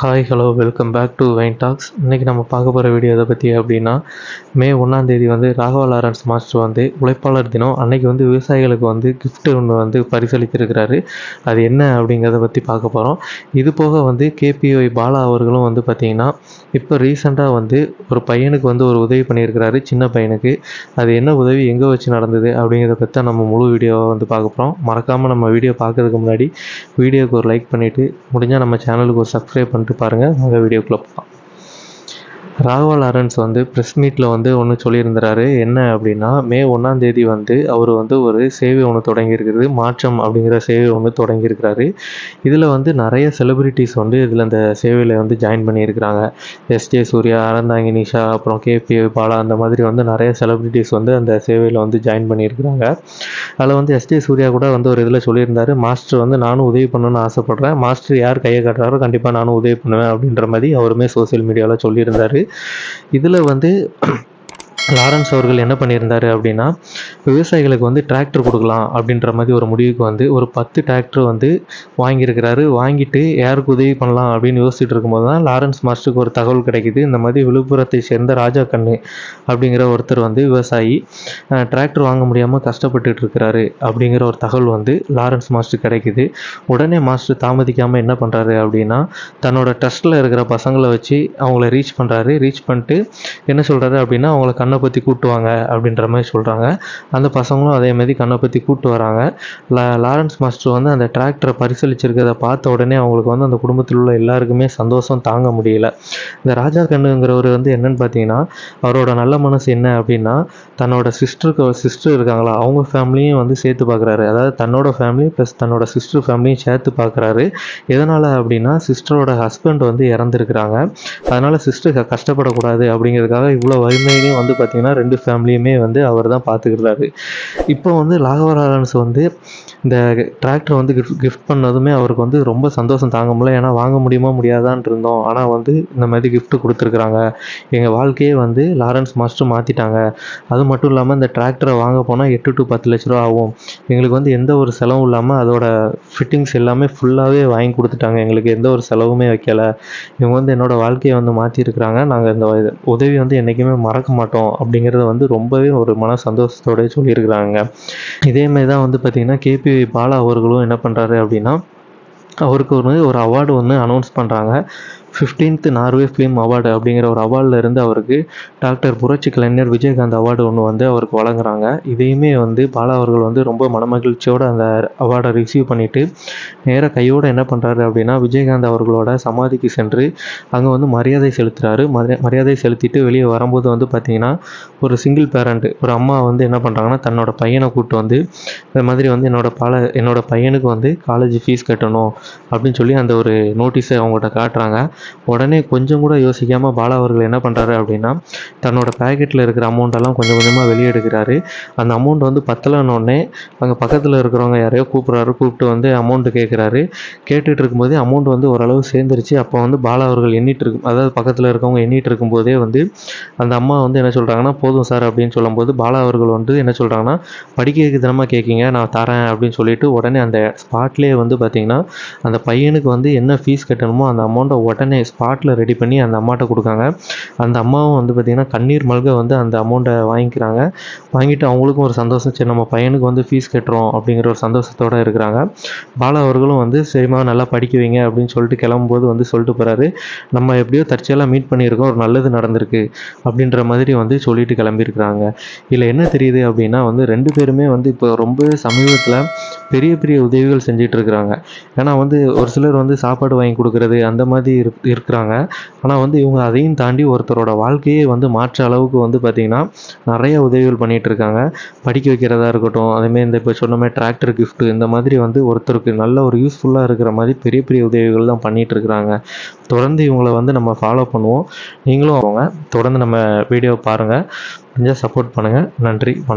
Hi hello welcome back to wine talks இன்றைக்கி நம்ம பார்க்க போகிற வீடியோ எதை பற்றி அப்படின்னா மே ஒன்றாந்தேதி வந்து ராகவா லாரன்ஸ் மாஸ்டர் வந்து உழைப்பாளர் தினம். அன்னைக்கு வந்து விவசாயிகளுக்கு வந்து கிஃப்ட்டு ஒன்று வந்து பரிசளித்திருக்கிறாரு. அது என்ன அப்படிங்கிறத பற்றி பார்க்க போகிறோம் இது போக வந்து கேபிஒய் பாலா அவர்களும் வந்து பார்த்திங்கன்னா இப்போ ரீசெண்டாக வந்து ஒரு பையனுக்கு வந்து ஒரு உதவி பண்ணியிருக்கிறாரு சின்ன பையனுக்கு. அது என்ன உதவி எங்கே வச்சு நடந்தது அப்படிங்கிறத பற்றி நம்ம முழு வீடியோவை வந்து பார்க்க போகிறோம் மறக்காமல் நம்ம வீடியோ பார்க்கறதுக்கு முன்னாடி வீடியோக்கு ஒரு லைக் பண்ணிவிட்டு முடிஞ்சால் நம்ம சேனலுக்கு ஒரு சப்ஸ்கிரைப் பண்ணிட்டு பாருங்கள் உங்கள் வீடியோக்குள்ளே போகலாம் ராகவா லாரன்ஸ் வந்து ப்ரெஸ் மீட்டில் வந்து ஒன்று சொல்லியிருந்தாரு. என்ன அப்படின்னா மே ஒன்றாம் தேதி வந்து அவர் வந்து ஒரு சேவை ஒன்று தொடங்கியிருக்கிறது மாற்றம் அப்படிங்கிற சேவை ஒன்று தொடங்கியிருக்கிறாரு இதில் வந்து நிறைய செலிபிரிட்டிஸ் வந்து இதில் இந்த சேவையில் வந்து ஜாயின் பண்ணியிருக்கிறாங்க. எஸ்ஜே சூர்யா அறந்தாங்கி நிஷா அப்புறம் கேபி பாலா அந்த மாதிரி வந்து நிறைய செலிபிரிட்டிஸ் வந்து அந்த சேவையில் வந்து ஜாயின் பண்ணியிருக்கிறாங்க. அதில் வந்து எஸ்ஜே சூர்யா கூட வந்து ஒரு இதில் சொல்லியிருந்தாரு மாஸ்டர் வந்து நானும் உதவி பண்ணணும்னு ஆசைப்பட்றேன். மாஸ்டர் யார் கையை காட்டுறாரோ கண்டிப்பாக நானும் உதவி பண்ணுவேன். அப்படின்ற மாதிரி அவருமே சோஷியல் மீடியாவில் சொல்லியிருந்தாரு. இதில் வந்து லாரன்ஸ் அவர்கள் என்ன பண்ணியிருந்தாரு அப்படின்னா விவசாயிகளுக்கு வந்து டிராக்டர் கொடுக்கலாம் அப்படின்ற மாதிரி ஒரு முடிவுக்கு வந்து ஒரு பத்து டிராக்டர் வந்து வாங்கியிருக்கிறாரு. வாங்கிட்டு யாருக்கு உதவி பண்ணலாம் அப்படின்னு யோசிச்சுட்டு இருக்கும்போது தான் லாரன்ஸ் மாஸ்டருக்கு ஒரு தகவல் கிடைக்குது. இந்த மாதிரி விழுப்புரத்தை சேர்ந்த ராஜா கண்ணு அப்படிங்கிற ஒருத்தர் வந்து விவசாயி டிராக்டர் வாங்க முடியாமல் கஷ்டப்பட்டுட்டு இருக்கிறாரு அப்படிங்கிற ஒரு தகவல் வந்து லாரன்ஸ் மாஸ்டர் கிடைக்குது. உடனே மாஸ்டர் தாமதிக்காமல் என்ன பண்ணுறாரு அப்படின்னா தன்னோட ட்ரஸ்ட்டில் இருக்கிற பசங்களை வச்சு அவங்கள ரீச் பண்ணுறாரு ரீச் பண்ணிட்டு என்ன சொல்கிறாரு அப்படின்னா அவங்கள கண்ணை கண்ணை பற்றி கூப்பிட்டு வாங்க அப்படின்ற மாதிரி சொல்கிறாங்க அந்த பசங்களும் அதே மாதிரி கண்ணை பற்றி கூப்பிட்டு வராங்க. லாரன்ஸ் மாஸ்டர் வந்து அந்த டிராக்டரை பரிசீலிச்சிருக்கிறத பார்த்த உடனே அவங்களுக்கு வந்து அந்த குடும்பத்தில் உள்ள எல்லாருக்குமே சந்தோஷம் தாங்க முடியல. இந்த ராஜா கண்ணுங்கிறவர் வந்து என்னன்னு பார்த்தீங்கன்னா அவரோட நல்ல மனசு என்ன அப்படின்னா தன்னோட சிஸ்டருக்கு சிஸ்டர் இருக்காங்களா அவங்க ஃபேமிலியும் வந்து சேர்த்து பார்க்குறாரு. அதாவது தன்னோட ஃபேமிலி ப்ளஸ் தன்னோட சிஸ்டர் ஃபேமிலியும் சேர்த்து பார்க்குறாரு. எதனால் அப்படின்னா சிஸ்டரோட ஹஸ்பண்ட் வந்து இறந்துருக்குறாங்க. அதனால் சிஸ்டர் கஷ்டப்படக்கூடாது அப்படிங்கிறதுக்காக இவ்வளோ வறுமையிலையும் வந்து பார்த்திங்கன்னா ரெண்டு ஃபேமிலியுமே வந்து அவர் தான் பார்த்துக்கிறாரு இப்போ வந்து லாகவராலன்ஸ் வந்து இந்த டிராக்டர் வந்து கிஃப்ட் கிஃப்ட் பண்ணதுமே அவருக்கு வந்து ரொம்ப சந்தோஷம் தாங்க முடியல. ஏன்னா வாங்க முடியுமா முடியாதான் இருந்தோம். ஆனால் வந்து இந்த மாதிரி கிஃப்ட் கொடுத்துருக்குறாங்க. எங்கள் வாழ்க்கையே வந்து லாரன்ஸ் மாஸ்டர் மாற்றிட்டாங்க அது மட்டும் இல்லாமல் இந்த டிராக்டரை வாங்க போனால் எட்டு டு பத்து லட்ச ரூபா ஆகும். எங்களுக்கு வந்து எந்த ஒரு செலவும் இல்லாமல் அதோட ஃபிட்டிங்ஸ் எல்லாமே ஃபுல்லாகவே வாங்கி கொடுத்துட்டாங்க. எங்களுக்கு எந்த ஒரு செலவுமே வைக்கலை. இவங்க வந்து என்னோடய வாழ்க்கையை வந்து மாற்றிருக்கிறாங்க நாங்கள் இந்த உதவி வந்து என்றைக்குமே மறக்க மாட்டோம். அப்படிங்கிறத வந்து ரொம்பவே ஒரு மன சந்தோஷத்தோட சொல்லியிருக்கிறாங்க. இதேமாரி தான் வந்து பார்த்திங்கன்னா கேபி பாலா அவர்களும் என்ன பண்ணுறாரு அப்படின்னா அவருக்கு ஒரு ஒரு அவார்டு ஒன்று அனௌன்ஸ் பண்ணுறாங்க ஃபிஃப்டீன்த் நார்வே ஃபிலிம் அவார்டு அப்படிங்கிற ஒரு அவார்டில் இருந்து அவருக்கு டாக்டர் புரட்சி கலைஞர் விஜயகாந்த் அவார்டு ஒன்று வந்து அவருக்கு வழங்குறாங்க. இதையுமே வந்து பாலா அவர்கள் வந்து ரொம்ப மனமகிழ்ச்சியோடு அந்த அவார்டை ரிசீவ் பண்ணிவிட்டு நேராக கையோடு என்ன பண்ணுறாரு அப்படின்னா விஜயகாந்த் அவர்களோட சமாதிக்கு சென்று அங்கே வந்து மரியாதை செலுத்துகிறாரு மரியாதை செலுத்திட்டு வெளியே வரும்போது வந்து பார்த்திங்கன்னா ஒரு சிங்கிள் பேரண்ட் ஒரு அம்மா வந்து என்ன பண்ணுறாங்கன்னா தன்னோட பையனை கூப்பிட்டு வந்து இந்த மாதிரி வந்து என்னோட பால என்னோட பையனுக்கு வந்து காலேஜ் ஃபீஸ் கட்டணும் அப்படின்னு சொல்லி அந்த ஒரு நோட்டீஸை அவங்கள்ட்ட காட்டுறாங்க. உடனே கொஞ்சம் கூட யோசிக்காமல் பாலா அவர்கள் என்ன பண்ணுறாரு அப்படின்னா தன்னோட பேக்கெட்டில் இருக்கிற அமௌண்ட்டெல்லாம் கொஞ்சம் கொஞ்சமாக வெளியே எடுக்கிறாரு அந்த அமௌண்ட் வந்து பத்தலைன்னொடனே அங்கே பக்கத்தில் இருக்கிறவங்க யாரையோ கூப்பிட்றாரு கூப்பிட்டு வந்து அமௌண்ட்டு கேட்குறாரு கேட்டுட்டு இருக்கும்போது அமௌண்ட் வந்து ஓரளவு சேர்ந்துருச்சு. அப்போ வந்து பாலா அவர்கள் எண்ணிட்டு இருக்கும் அதாவது பக்கத்தில் இருக்கவங்க எண்ணிட்டு இருக்கும்போதே வந்து அந்த அம்மா வந்து என்ன சொல்கிறாங்கன்னா போதும் சார் அப்படின்னு சொல்லும்போது பாலா அவர்கள் வந்து என்ன சொல்கிறாங்கன்னா படிக்கிறதுக்கு தினமாக கேட்குங்க நான் தரேன் அப்படின்னு சொல்லிட்டு உடனே அந்த ஸ்பாட்லேயே வந்து பார்த்திங்கன்னா அந்த பையனுக்கு வந்து என்ன ஃபீஸ் கட்டணுமோ அந்த அமௌண்ட்டை உடனே ஸ்பாட்டில் ரெடி பண்ணி அந்த அம்மாட்ட கொடுக்காங்க. அந்த அம்மாவும் வந்து பார்த்திங்கன்னா கண்ணீர் மல்க வந்து அந்த அமௌண்ட்டை வாங்கிக்கிறாங்க. வாங்கிட்டு அவங்களுக்கும் ஒரு சந்தோஷம். சரி நம்ம பையனுக்கு வந்து ஃபீஸ் கட்டுறோம் அப்படிங்கிற ஒரு சந்தோஷத்தோடு இருக்கிறாங்க. பாலா அவர்களும் வந்து சரிமா நல்லா படிக்க வைங்க அப்படின்னு சொல்லிட்டு கிளம்பும்போது வந்து சொல்லிட்டு போகிறாரு நம்ம எப்படியோ தற்செயலாக மீட் பண்ணியிருக்கோம். ஒரு நல்லது நடந்திருக்கு அப்படின்ற மாதிரி வந்து சொல்லிட்டு கிளம்பியிருக்கிறாங்க. இதில் என்ன தெரியுது அப்படின்னா வந்து ரெண்டு பேருமே வந்து இப்போ ரொம்ப சமீபத்தில் பெரிய பெரிய உதவிகள் செஞ்சிட்டு இருக்கிறாங்க ஏன்னா வந்து ஒரு சிலர் வந்து சாப்பாடு வாங்கி கொடுக்கறது அந்த மாதிரி இருக் இருக்கிறாங்க. ஆனால் வந்து இவங்க அதையும் தாண்டி ஒருத்தரோட வாழ்க்கையே வந்து மாற்ற அளவுக்கு வந்து பார்த்திங்கன்னா நிறைய உதவிகள் பண்ணிகிட்டு இருக்காங்க படிக்க வைக்கிறதா இருக்கட்டும் அதேமாரி இந்த இப்போ சொன்ன மாதிரி டிராக்டர் கிஃப்ட் இந்த மாதிரி வந்து ஒருத்தருக்கு நல்ல ஒரு யூஸ்ஃபுல்லாக இருக்கிற மாதிரி பெரிய பெரிய உதவிகள் தான் பண்ணிகிட்டு இருக்கிறாங்க தொடர்ந்து இவங்களை வந்து நம்ம ஃபாலோ பண்ணுவோம். நீங்களும் அவங்க தொடர்ந்து நம்ம வீடியோ பாருங்கள் கொஞ்சம் சப்போர்ட் பண்ணுங்கள் நன்றி. வணக்கம்.